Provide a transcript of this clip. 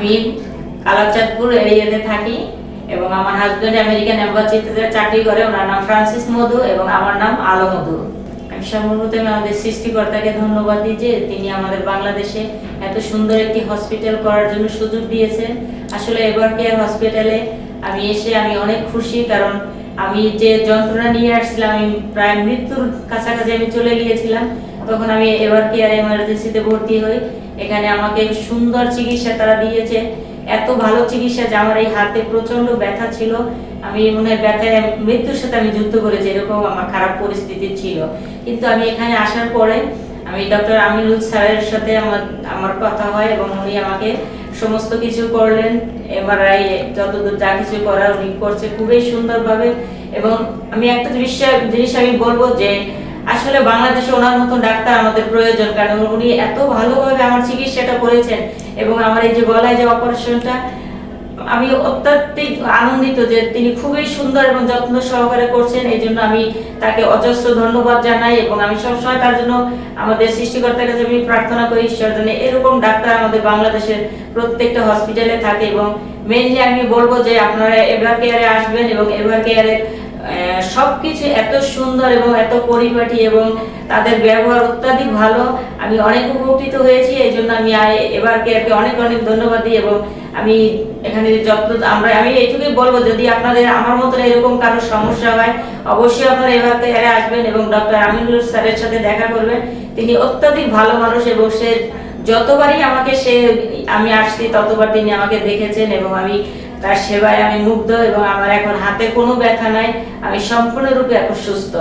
আমি কালাচাঁদপুর এরিয়াতে থাকি এবং আমার হাজব্যান্ড আমেরিকান এম্বাসিতে চাকরি করে, ওনার নাম ফ্রান্সিস মধু এবং আমার নাম আলো মধু। আমি সর্বপ্রথমে আমাদের সৃষ্টিকর্তাকে ধন্যবাদ দিই যে তিনি আমাদের বাংলাদেশে এত সুন্দর একটি হসপিটাল করার জন্য সুযোগ দিয়েছেন। আসলে এবার কেয়ার হসপিটালে আমি এসে আমি অনেক খুশি কারণ আমি যে যন্ত্রণা নিয়ে আসছিলাম, আমি প্রায় মৃত্যুর কাছাকাছি আমি চলে গিয়েছিলাম। তখন আমি এবার কেয়ার এমার্জেন্সিতে ভর্তি হই। এখানে আমাকে সুন্দর চিকিৎসা তারা দিয়েছে। এত ভালো চিকিৎসা যে আমার এই হাতে প্রচণ্ড ব্যথা ছিল। আমি মনে হয় ব্যথায় মৃত্যুর সাথে আমি যুদ্ধ করেছি, এরকম আমার খারাপ পরিস্থিতি ছিল। কিন্তু আমি এখানে আসার পরে আমি ডক্টর আমিনুল স্যারের সাথে আমার আমার কথা হয় এবং উনি আমাকে সমস্ত কিছু করলেন এমআরআই যতদূর যা কিছু করার উনি করছে খুবই সুন্দরভাবে এবং আমি একটা জিনিস জিনিস আমি বলব যে আসলে বাংলাদেশে ওনার মতো ডাক্তার আমাদের প্রয়োজন কারণ উনি এত ভালোভাবে আমার চিকিৎসাটা করেছেন এবং আমার এই যে গলায় যে অপারেশনটা আমি অত্যাধিক আনন্দিত যে তিনি খুবই সুন্দর এবং যত্ন সহকারে করছেন, এই জন্য আমি তাকে অজস্র ধন্যবাদ জানাই এবং আমি সবসময় তার জন্য আমাদের সৃষ্টিকর্তার কাছে আমি প্রার্থনা করি ঈশ্বর জন্য। এরকম ডাক্তার আমাদের বাংলাদেশের প্রত্যেকটা হসপিটালে থাকে এবং মেনলি আমি বলব যে আপনারা এভার কেয়ারে আসবেন এবং এভার কেয়ারে সবকিছু এত সুন্দর এবং এত পরিপাটি এবং তাদের ব্যবহার অত্যাধিক ভালো। আমি অনেক উপকৃত হয়েছি, এই জন্য আমি আই- এবার কেয়ারকে অনেক অনেক ধন্যবাদ দিই এবং আমি এখানে যত্ন আমরা, আমি এইটুকুই বলব, যদি আপনাদের আমার মতন এরকম কারও সমস্যা হয়, অবশ্যই আপনারা এবার কেয়ারে আসবেন এবং ডক্টর আমিনুল স্যারের সাথে দেখা করবেন। তিনি অত্যাধিক ভালো মানুষ এবং সে যতবারই আমাকে সে, আমি আসছি, ততবার তিনি আমাকে দেখেছেন এবং আমি তার সেবায় আমি মুগ্ধ এবং আমার এখন হাতে কোনো ব্যথা নাই। আমি সম্পূর্ণরূপে এখন সুস্থ।